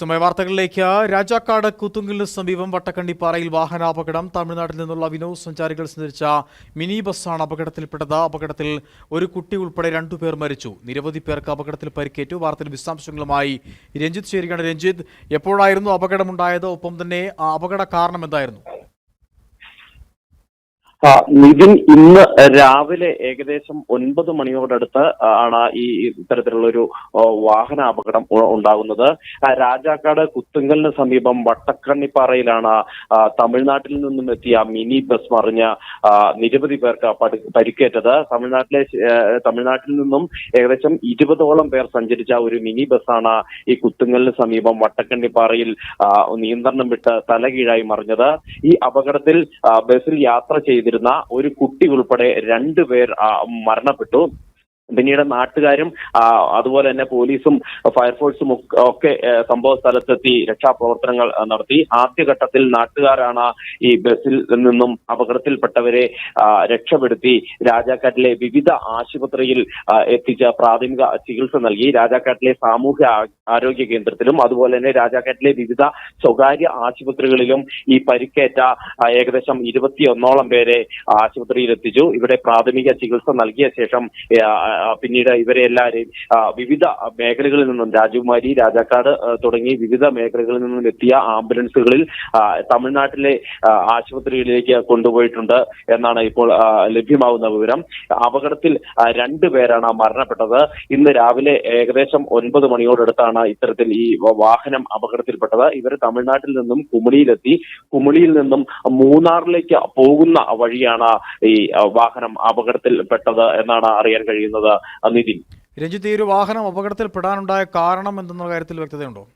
സമയ വാർത്തകളിലേക്ക്. രാജാക്കാട് കുത്തുങ്കലിന് സമീപം വട്ടക്കണ്ടിപ്പാറയിൽ വാഹനാപകടം. തമിഴ്നാട്ടിൽ നിന്നുള്ള വിനോദസഞ്ചാരികൾ സഞ്ചരിച്ച മിനി ബസ്സാണ് അപകടത്തിൽപ്പെട്ടത്. അപകടത്തിൽ ഒരു കുട്ടി ഉൾപ്പെടെ രണ്ടുപേർ മരിച്ചു. നിരവധി പേർക്ക് അപകടത്തിൽ പരിക്കേറ്റു. വാർത്തയിൽ വിശദാംശങ്ങളുമായി രഞ്ജിത്ത് ചേരുകയാണ്. രഞ്ജിത്ത് എപ്പോഴായിരുന്നു അപകടമുണ്ടായത്? ഒപ്പം തന്നെ അപകട കാരണം എന്തായിരുന്നു? നിതിൻ ഇന്ന് രാവിലെ ഏകദേശം ഒൻപത് മണിയോടടുത്ത് ആണ് ഈ ഇത്തരത്തിലുള്ള ഒരു വാഹന അപകടം ഉണ്ടാകുന്നത്. രാജാക്കാട് കുത്തുങ്കലിന് സമീപം വട്ടക്കണ്ണിപ്പാറയിലാണ് തമിഴ്നാട്ടിൽ നിന്നും എത്തിയ മിനി ബസ് മറിഞ്ഞ നിരവധി പേർക്ക് പരിക്കേറ്റത്. തമിഴ്നാട്ടിലെ തമിഴ്നാട്ടിൽ നിന്നും ഏകദേശം ഇരുപതോളം പേർ സഞ്ചരിച്ച ഒരു മിനി ബസ്സാണ് ഈ കുത്തുങ്കലിന് സമീപം വട്ടക്കണ്ണിപ്പാറയിൽ നിയന്ത്രണം വിട്ട് തലകീഴായി മറിഞ്ഞത്. ഈ അപകടത്തിൽ ബസ്സിൽ യാത്ര ചെയ്തിരുന്ന ഒരു കുട്ടി ഉൾപ്പെടെ രണ്ടുപേർ മരണപ്പെട്ടു. പിന്നീട് നാട്ടുകാരും അതുപോലെ തന്നെ പോലീസും ഫയർഫോഴ്സും ഒക്കെ- സംഭവ സ്ഥലത്തെത്തി രക്ഷാപ്രവർത്തനങ്ങൾ നടത്തി. ആദ്യഘട്ടത്തിൽ നാട്ടുകാരാണ് ഈ ബസ്സിൽ നിന്നും അപകടത്തിൽപ്പെട്ടവരെ രക്ഷപ്പെടുത്തി രാജാക്കാട്ടിലെ വിവിധ ആശുപത്രിയിൽ എത്തിച്ച് പ്രാഥമിക ചികിത്സ നൽകി. രാജാക്കാട്ടിലെ സാമൂഹ്യ ആരോഗ്യ കേന്ദ്രത്തിലും അതുപോലെ തന്നെ രാജാക്കാട്ടിലെ വിവിധ സ്വകാര്യ ആശുപത്രികളിലും ഈ പരിക്കേറ്റ ഏകദേശം ഇരുപത്തിയൊന്നോളം പേരെ ആശുപത്രിയിൽ എത്തിച്ചു ഇവിടെ പ്രാഥമിക ചികിത്സ നൽകിയ ശേഷം പിന്നീട് ഇവരെ എല്ലാവരെയും വിവിധ മേഖലകളിൽ നിന്നും രാജകുമാരി രാജാക്കാട് തുടങ്ങി വിവിധ മേഖലകളിൽ നിന്നും എത്തിയ ആംബുലൻസുകളിൽ തമിഴ്നാട്ടിലെ ആശുപത്രികളിലേക്ക് കൊണ്ടുപോയിട്ടുണ്ട് എന്നാണ് ഇപ്പോൾ ലഭ്യമാവുന്ന വിവരം. അപകടത്തിൽ രണ്ടു പേരാണ് മരണപ്പെട്ടത്. ഇന്ന് രാവിലെ ഏകദേശം ഒൻപത് മണിയോടടുത്താണ് ഇത്തരത്തിൽ ഈ വാഹനം അപകടത്തിൽപ്പെട്ടത്. ഇവർ തമിഴ്നാട്ടിൽ നിന്നും കുമളിയിലെത്തി. കുമളിയിൽ നിന്നും മൂന്നാറിലേക്ക് പോകുന്ന വഴിയാണ് ഈ വാഹനം അപകടത്തിൽപ്പെട്ടത് എന്നാണ് അറിയാൻ കഴിയുന്നത്. നിതിൻ. രഞ്ജിത്ത് ഈ ഒരു വാഹനം അപകടത്തിൽപ്പെടാനുണ്ടായ കാരണം എന്തെന്ന കാര്യത്തിൽ വ്യക്തതയുണ്ടോ?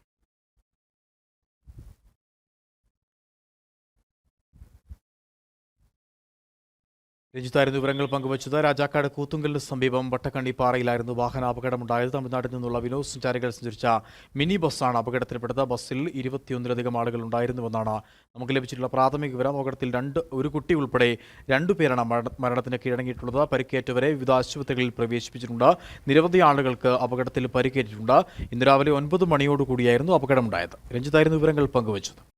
രഞ്ജിത്തായിരുന്നു വിവരങ്ങൾ പങ്കുവച്ചത്. രാജാക്കാട് കൂത്തുങ്കലിന് സമീപം വട്ടക്കണ്ണിപ്പാറയിലായിരുന്നു വാഹനാപകടമുണ്ടായത്. തമിഴ്നാട്ടിൽ നിന്നുള്ള വിനോദസഞ്ചാരികൾ സഞ്ചരിച്ച മിനി ബസ്സാണ് അപകടത്തിൽപ്പെട്ടത്. ബസ്സിൽ ഇരുപത്തിയൊന്നിലധികം ആളുകൾ ഉണ്ടായിരുന്നുവെന്നാണ് നമുക്ക് ലഭിച്ചിട്ടുള്ള പ്രാഥമിക വിവരം. അപകടത്തിൽ രണ്ട് ഒരു കുട്ടി ഉൾപ്പെടെ രണ്ടുപേരാണ് മരണ- മരണത്തിന് കീഴടങ്ങിയിട്ടുള്ളത്. പരിക്കേറ്റവരെ വിവിധ ആശുപത്രികളിൽ പ്രവേശിപ്പിച്ചിട്ടുണ്ട്. നിരവധി ആളുകൾക്ക് അപകടത്തിൽ പരിക്കേറ്റിട്ടുണ്ട്. ഇന്ന് രാവിലെ ഒൻപത് മണിയോടുകൂടിയായിരുന്നു അപകടമുണ്ടായത്. രഞ്ജിത്തായിരുന്നു വിവരങ്ങൾ പങ്കുവച്ചത്.